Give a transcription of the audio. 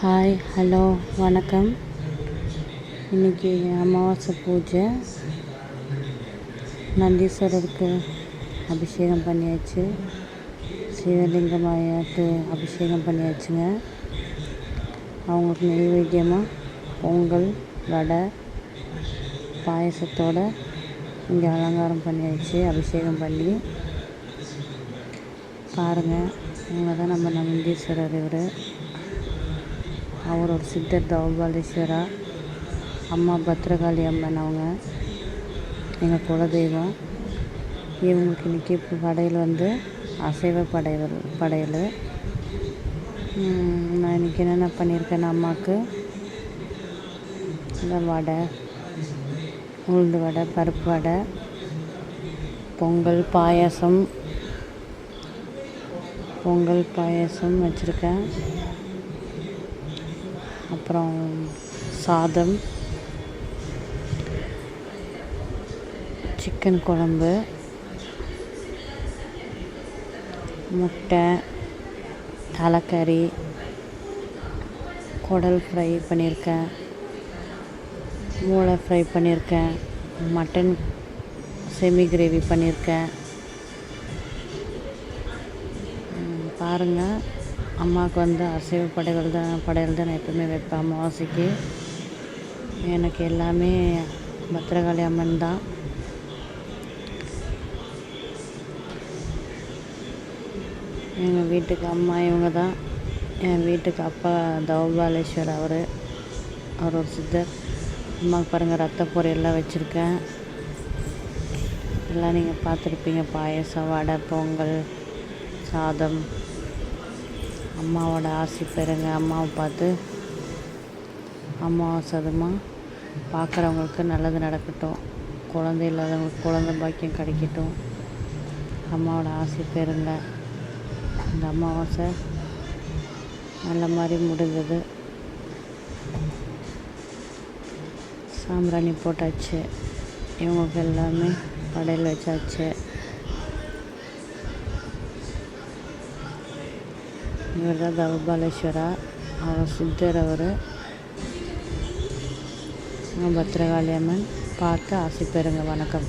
Hi hello வணக்கம். இன்றைக்கி அமாவாசை பூஜை. நந்தீஸ்வரருக்கு அபிஷேகம் பண்ணியாச்சு. சிவலிங்கமாயாக்கு அபிஷேகம் பண்ணியாச்சுங்க. அவங்களுக்கு நெய்வேத்தியமாக பொங்கல் வடை பாயசத்தோடு இங்கே அலங்காரம் பண்ணியாச்சு அபிஷேகம் பண்ணி. பாருங்கள் இவங்க தான் நம்ம நந்தீஸ்வரர் இவர். அவர் ஒரு சித்தர் தௌபாலீஸ்வரா. அம்மா பத்ரகாளி அம்மன் அவங்க. எங்கள் குலதெய்வம். இவங்களுக்கு இன்றைக்கி படையல் வந்து அசைவ படையல் படையல். நான் இன்றைக்கி என்னென்ன பண்ணியிருக்கேன் அம்மாவுக்கு இந்த வடை உளுந்து வடை பருப்பு வடை பொங்கல் பாயாசம் பொங்கல் பாயாசம் வச்சுருக்கேன். அப்புறம் சாதம் சிக்கன் குழம்பு முட்டை தலைக்கறி குடல் ஃப்ரை பண்ணியிருக்கேன். மூளை ஃப்ரை பண்ணியிருக்கேன். மட்டன் செமி கிரேவி பண்ணியிருக்கேன். பாருங்கள் அம்மாவுக்கு வந்து அசைவ படைகள் தான் படையல் தான் நான் எப்பவுமே வைப்பேன் அமாவாசைக்கு. எனக்கு எல்லாமே பத்திரகாளி அம்மன் தான். எங்கள் வீட்டுக்கு அம்மா இவங்க தான். என் வீட்டுக்கு அப்பா தௌபாலேஸ்வர் அவர். அவர் ஒரு சித்தர். அம்மாவுக்கு பாருங்கள் ரத்த பொரியெல்லாம் வச்சுருக்கேன். எல்லாம் நீங்கள் பார்த்துருப்பீங்க. பாயசம் வடை பொங்கல் சாதம். அம்மாவோட ஆசி பெறுங்க அம்மாவை பார்த்து அம்மாவை சதமாக பார்க்குறவங்களுக்கு நல்லது நடக்கட்டும். குழந்தை இல்லாதவங்களுக்கு குழந்த பாக்கியம் கிடைக்கட்டும். அம்மாவோட ஆசை பெறுங்க இந்த அமாவாசை நல்ல மாதிரி முடிஞ்சது சாம்பிராணி போட்டாச்சு. இவங்களுக்கு எல்லாமே படையல் வச்சாச்சு. இவர் தான் தவபாலேஸ்வரா அவர் சித்தர் அவர் பத்திரகாளி அம்மன் பார்த்து ஆசை பெறுங்க வணக்கம்